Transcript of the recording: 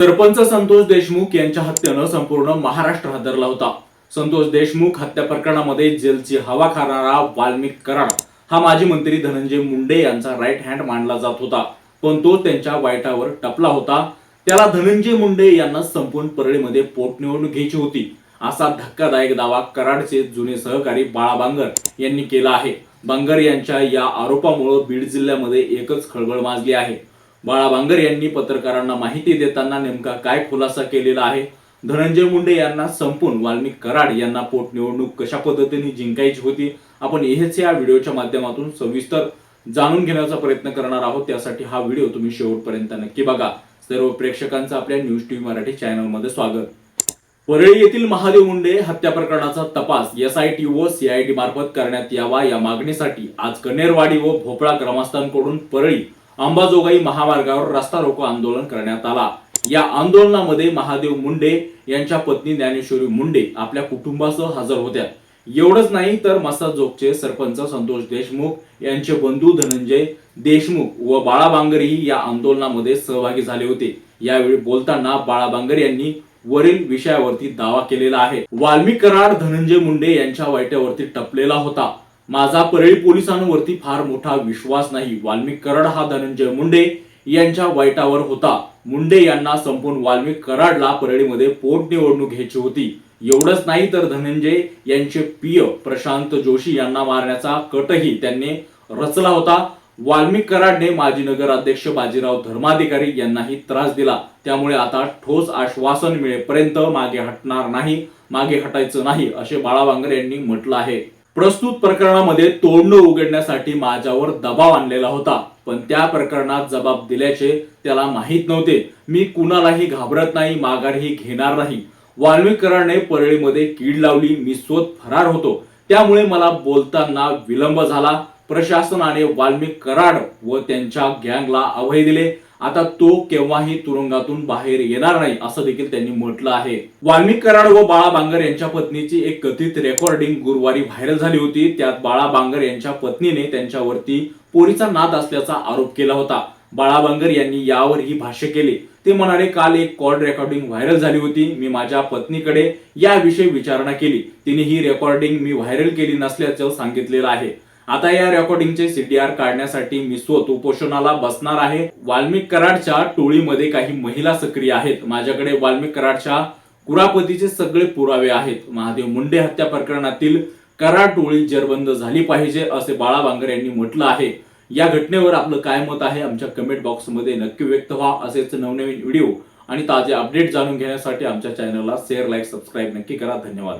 सरपंच संतोष देशमुख यांच्या हत्येनं संपूर्ण महाराष्ट्र हादरला होता. संतोष देशमुख हत्या प्रकरणामध्ये जेलची हवा खाणारा वाल्मिक कराड. हा माजी मंत्री धनंजय मुंडे यांचा राईट हँड मानला जात होता. पण तो त्यांच्या वाईटावर टपला होता. त्याला धनंजय मुंडे यांना संपूर्ण परळीमध्ये पोटनिवडणूक घ्यायची होती. असा धक्कादायक दावा कराडचे जुने सहकारी बाळा बांगर यांनी केला आहे. बांगर यांच्या या आरोपामुळे बीड जिल्ह्यामध्ये एकच खळबळ माजली आहे. बाळा बांगर यांनी पत्रकारांना माहिती देताना नेमका काय खुलासा केलेला आहे? धनंजय मुंडे यांना संपून वाल्मिक कराड यांना पोटनिवडणूक कशा पद्धतीने जिंकायची होती? आपण हेच या व्हिडिओच्या माध्यमातून सविस्तर जाणून घेण्याचा प्रयत्न करणार आहोत. त्यासाठी हा व्हिडिओ तुम्ही शेवटपर्यंत नक्की बघा. सर्व प्रेक्षकांचं आपल्या न्यूज टीव्ही मराठी चॅनलमध्ये स्वागत. परळी येथील महादेव मुंडे हत्या प्रकरणाचा तपास एसआयटी व सीआयडी मार्फत करण्यात यावा या मागणीसाठी आज कनेरवाडी व भोपळा ग्रामस्थांकडून परळी अंबाजोगाई महामार्गावर रस्ता रोको आंदोलन करण्यात आला. या आंदोलनामध्ये महादेव मुंडे यांच्या पत्नी ज्ञानेश्वरी मुंडे आपल्या कुटुंबासह हजर होत्या. एवढंच नाही तर मसाजोगचे सरपंच संतोष देशमुख यांचे बंधू धनंजय देशमुख व बाळा बांगरही या आंदोलनामध्ये सहभागी झाले होते. यावेळी बोलताना बाळा बांगर यांनी वरील विषयावरती दावा केलेला आहे. वाल्मिक कराड धनंजय मुंडे यांच्या वाईट्यावरती टपलेला होता. माझा परळी पोलिसांवरती फार मोठा विश्वास नाही. वाल्मिक कराड हा धनंजय मुंडे यांच्या वाईटावर होता. मुंडे यांना संपून वाल्मिक कराडला परळीमध्ये पोटनिवडणूक घ्यायची होती. एवढंच नाही तर धनंजय यांचे पिय प्रशांत जोशी यांना मारण्याचा कटही त्यांनी रचला होता. वाल्मिक कराडने माजी नगराध्यक्ष बाजीराव धर्माधिकारी यांनाही त्रास दिला. त्यामुळे आता ठोस आश्वासन मिळेपर्यंत मागे हटणार नाही मागे हटायचं नाही असे बाळावांगर यांनी म्हटलं आहे. प्रस्तुत प्रकरणामध्ये तोंड उघडण्यासाठी माझ्यावर दबाव आणलेला होता. पण त्या प्रकरणात जबाब दिल्याचे त्याला माहीत नव्हते. मी कुणालाही घाबरत नाही माघारही घेणार नाही. वाल्मिक परळीमध्ये कीड लावली मी स्वत फरार होतो. त्यामुळे मला बोलताना विलंब झाला. प्रशासनाने वाल्मिक कराड व त्यांच्या गँगला अभय दिले. आता तो केव्हाही तुरुंगातून बाहेर येणार नाही असं देखील त्यांनी म्हटलं आहे. वाल्मिक कराड व बाळा बांगर यांच्या पत्नीची एक कथित रेकॉर्डिंग गुरुवारी व्हायरल झाली होती. त्यात बाळा बांगर यांच्या पत्नीने त्यांच्यावरती पोरीचा नाद असल्याचा आरोप केला होता. बाळा बांगर यांनी यावर ही भाष्य केले. ते म्हणाले काल एक कॉल रेकॉर्डिंग व्हायरल झाली होती. मी माझ्या पत्नीकडे याविषयी विचारणा केली. तिने ही रेकॉर्डिंग मी व्हायरल केली नसल्याचं सांगितलेलं आहे. आता या रेकॉर्डिंगचे सीडीआर काढण्यासाठी मी स्वत उपोषणाला बसणार आहे. वाल्मिक कराडच्या टोळीमध्ये काही महिला सक्रिय आहेत. माझ्याकडे वाल्मिक कराडच्या कुरापतीचे सगळे पुरावे आहेत. महादेव मुंडे हत्या प्रकरणातील कराड टोळी जरबंद झाली पाहिजे असे बाळा बांगर यांनी म्हटलं आहे. या घटनेवर आपलं काय मत आहे आमच्या कमेंट बॉक्समध्ये नक्की व्यक्त व्हा. असेच नवनवीन व्हिडिओ आणि ताजे अपडेट जाणून घेण्यासाठी आमच्या चॅनलला शेअर लाईक सबस्क्राईब नक्की करा. धन्यवाद.